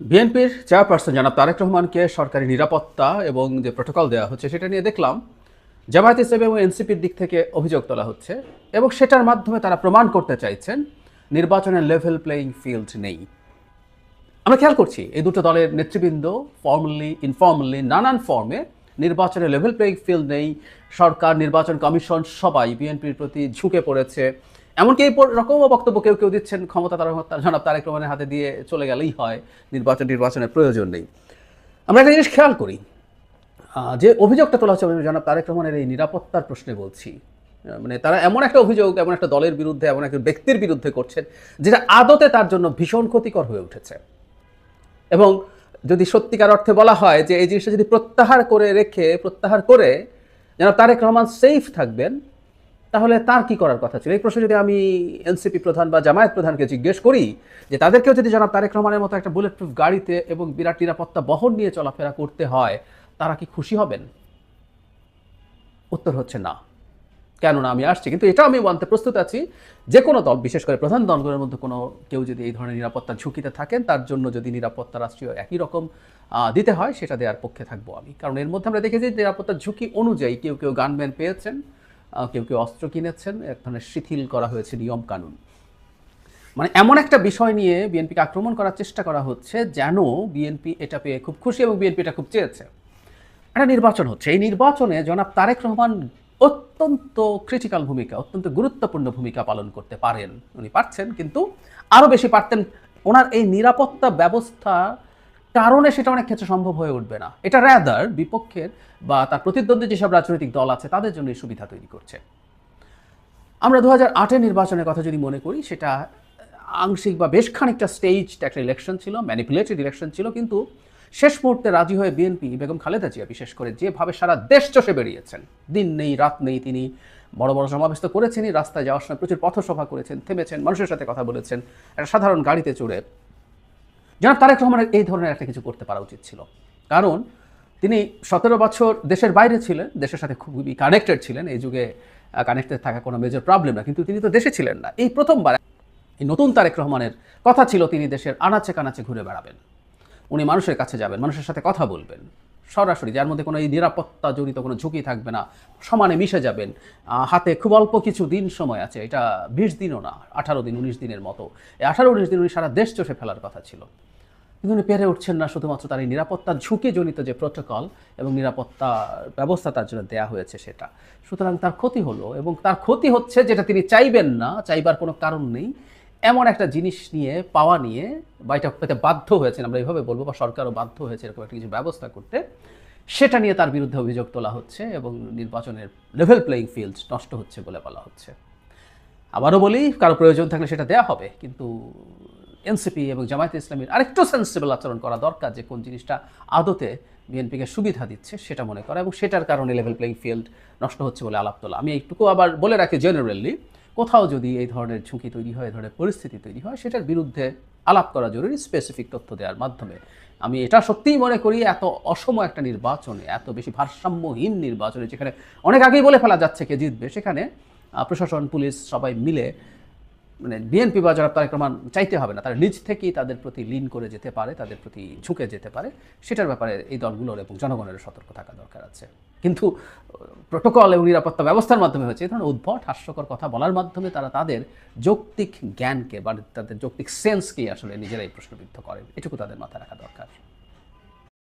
বিএনপির চেয়ারপারসন জনাব তারেক রহমানকে সরকারি নিরাপত্তা এবং যে প্রোটোকল দেওয়া হচ্ছে সেটা নিয়ে দেখলাম। জামায়াত ইসলাম এবং এনসিপির দিক থেকে অভিযোগ তোলা হচ্ছে এবং সেটার মাধ্যমে তারা প্রমাণ করতে চাইছেন নির্বাচনের লেভেল প্লেয়িং ফিল্ড নেই। আমরা খেয়াল করছি, এই দুটো দলের নেতৃবৃন্দ ফর্মালি ইনফর্মালি নানান ফর্মে নির্বাচনের লেভেল প্লেয়িং ফিল্ড নেই। সরকার, নির্বাচন কমিশন সবাই বিএনপির প্রতি ঝুঁকে পড়েছে। এমনকি এই রকমও বক্তব্য কেউ কেউ দিচ্ছেন, ক্ষমতা তারা জনাব তারেক রহমানের হাতে দিয়ে চলে গেলেই হয়, নির্বাচন নির্বাচনের প্রয়োজন নেই। আমরা একটা জিনিস খেয়াল করি যে অভিযোগটা তোলা হচ্ছে জনাব তারেক রহমানের এই নিরাপত্তার প্রশ্নে বলছি। মানে তারা এমন একটা অভিযোগ, এমন একটা দলের বিরুদ্ধে, এমন একটা ব্যক্তির বিরুদ্ধে করছেন, যেটা আদতে তার জন্য ভীষণ ক্ষতিকর হয়ে উঠেছে। এবং যদি সত্যিকার অর্থে বলা হয় যে এই জিনিসটা যদি প্রত্যাহার করে রেখে, প্রত্যাহার করে যেন তারেক রহমান সেফ থাকবেন তাহলে তার কি করার কথা ছিল? এই প্রশ্ন যদি আমি এনসিপি প্রধান বা জামায়াত প্রধানকে জিজ্ঞেস করি যে তাদেরকেও যদি জনাব তারেক রহমানের মতো একটা বুলেট প্রুফ গাড়িতে এবং বিরাট নিরাপত্তা বহন নিয়ে চলাফেরা করতে হয়, তারা কি খুশি হবেন? উত্তর হচ্ছে না। কেননা আমি আসছি, কিন্তু এটা আমি মানতে প্রস্তুত আছি। যে কোনো দল, বিশেষ করে প্রধান দলগুলোর মধ্যে কোনো কেউ যদি এই ধরনের নিরাপত্তার ঝুঁকিতে থাকেন, তার জন্য যদি নিরাপত্তা রাষ্ট্রীয় একই রকম দিতে হয়, সেটা দেওয়ার পক্ষে থাকব আমি। কারণ এর মধ্যে আমরা দেখেছি নিরাপত্তার ঝুঁকি অনুযায়ী কেউ কেউ গানম্যান পেয়েছেন। কেউ কেউ অস্ত্র কিনেছেন এক ধরনের শিথিল করা হয়েছে নিয়ম কানুন। মানে এমন একটা বিষয় নিয়ে বিএনপিকে আক্রমণ করার চেষ্টা করা হচ্ছে যেন বিএনপি এটা পেয়ে খুব খুশি এবং বিএনপি এটা খুব চেয়েছে। একটা নির্বাচন হচ্ছে। এই নির্বাচনে জনাব তারেক রহমান অত্যন্ত ক্রিটিক্যাল ভূমিকা, অত্যন্ত গুরুত্বপূর্ণ ভূমিকা পালন করতে পারেন। উনি পারছেন, কিন্তু আরও বেশি পারতেন। ওনার এই নিরাপত্তা ব্যবস্থা কারণে সেটা অনেক ক্ষেত্রে সম্ভব হয়ে উঠবে না। এটা র্যাদার বিপক্ষের বা তার প্রতিদ্বন্দ্বী যেসব রাজনৈতিক দল আছে, তাদের জন্য এই সুবিধা তৈরি করছে। আমরা দু হাজার আটের নির্বাচনের কথা যদি মনে করি, সেটা আংশিক বা বেশ খানিকটা স্টেজ একটা ইলেকশন ছিল ম্যানিপুলেটেড ইলেকশন ছিল, কিন্তু শেষ মুহূর্তে রাজি হয়ে বিএনপি বেগম খালেদা জিয়া, বিশেষ করে যেভাবে সারা দেশ চষে বেরিয়েছেন, দিন নেই, রাত নেই, তিনি বড় বড় সমাবেশ তো করেছেনই, রাস্তায় যাওয়ার সময় প্রচুর পথসভা করেছেন, থেমেছেন, মানুষের সাথে কথা বলেছেন, একটা সাধারণ গাড়িতে চড়ে জনাব তারেক রহমানের এই ধরনের একটা কিছু করতে পারা উচিত ছিল। কারণ তিনি সতেরো বছর দেশের বাইরে ছিলেন, দেশের সাথে খুবই কানেক্টেড ছিলেন, এই যুগে কানেক্টেড থাকা কোনো মেজর প্রবলেম না, কিন্তু তিনি তো দেশে ছিলেন না। এই প্রথমবার এই নতুন তারেক রহমানের কথা ছিল তিনি দেশের আনাচে কানাচে ঘুরে বেড়াবেন। উনি মানুষের কাছে যাবেন, মানুষের সাথে কথা বলবেন। সরাসরি, যার মধ্যে কোনো এই নিরাপত্তা জড়িত কোনো ঝুঁকি থাকবে না, সমানে মিশে যাবেন। হাতে খুব অল্প কিছু দিন সময় আছে, এটা বিশ দিনও না, আঠারো দিন, উনিশ দিনের মতো। এই আঠারো, উনিশ দিন উনি সারা দেশ চষে ফেলার কথা ছিল। কিন্তু উনি পেরে উঠছেন না, শুধুমাত্র তার এই নিরাপত্তা ঝুঁকিজনিত যে প্রোটোকল এবং নিরাপত্তা ব্যবস্থা তার জন্য দেয়া হয়েছে সেটা। সুতরাং তার ক্ষতি হলো এবং তার ক্ষতি হচ্ছে যেটা তিনি চাইবেন না, চাইবার কোনো কারণ নেই। এমন একটা জিনিস নিয়ে, পাওয়া নিয়ে বা এটা পেতে বাধ্য হয়েছেন, আমরা এইভাবে বলব বা সরকারও বাধ্য হয়েছে এরকম একটা কিছু ব্যবস্থা করতে, সেটা নিয়ে তার বিরুদ্ধে অভিযোগ তোলা হচ্ছে এবং নির্বাচনের লেভেল প্লেয়িং ফিল্ড নষ্ট হচ্ছে বলে বলা হচ্ছে। আবারও বলি, কারও প্রয়োজন থাকলে সেটা দেয়া হবে, কিন্তু এনসিপি এবং জামায়াতে ইসলামীর আরেকটু সেন্সিবল আচরণ করা দরকার যে কোন জিনিসটা আদতে বিএনপিকে সুবিধা দিচ্ছে সেটা মনে করা এবং সেটার কারণে লেভেল প্লেইং ফিল্ড নষ্ট হচ্ছে বলে আলাপ তোলা। আমি একটুকু আবার বলে রাখি জেনারেলি কোথাও যদি এই ধরনের ঝুঁকি তৈরি হয়, এই ধরনের পরিস্থিতি তৈরি হয়, সেটার বিরুদ্ধে আলাপ করা জরুরি স্পেসিফিক তথ্য দেওয়ার মাধ্যমে। আমি এটা সত্যিই মনে করি এত অসম একটা নির্বাচনে, এত বেশি ভারসাম্যহীন নির্বাচনে, যেখানে অনেক আগেই বলে ফেলা যাচ্ছে কে জিতবে, সেখানে প্রশাসন, পুলিশ সবাই মিলে মানে বিএনপি বা যারা তারেক রহমান চাইতে হবে না, তারা নিজ থেকেই তাদের প্রতি লিন করে যেতে পারে, তাদের প্রতি ঝুঁকে যেতে পারে, সেটার ব্যাপারে এই দলগুলোর এবং জনগণের সতর্ক থাকা দরকার আছে। কিন্তু প্রোটোকল এবং নিরাপত্তা ব্যবস্থার মাধ্যমে হচ্ছে এই ধরনের উদ্ভট, হাস্যকর কথা বলার মাধ্যমে তারা তাদের যৌক্তিক জ্ঞানকে বা তাদের যৌক্তিক সেন্সকে আসলে নিজেরাই প্রশ্নবিদ্ধ করেন। এটুকু তাদের মাথায় রাখা দরকার।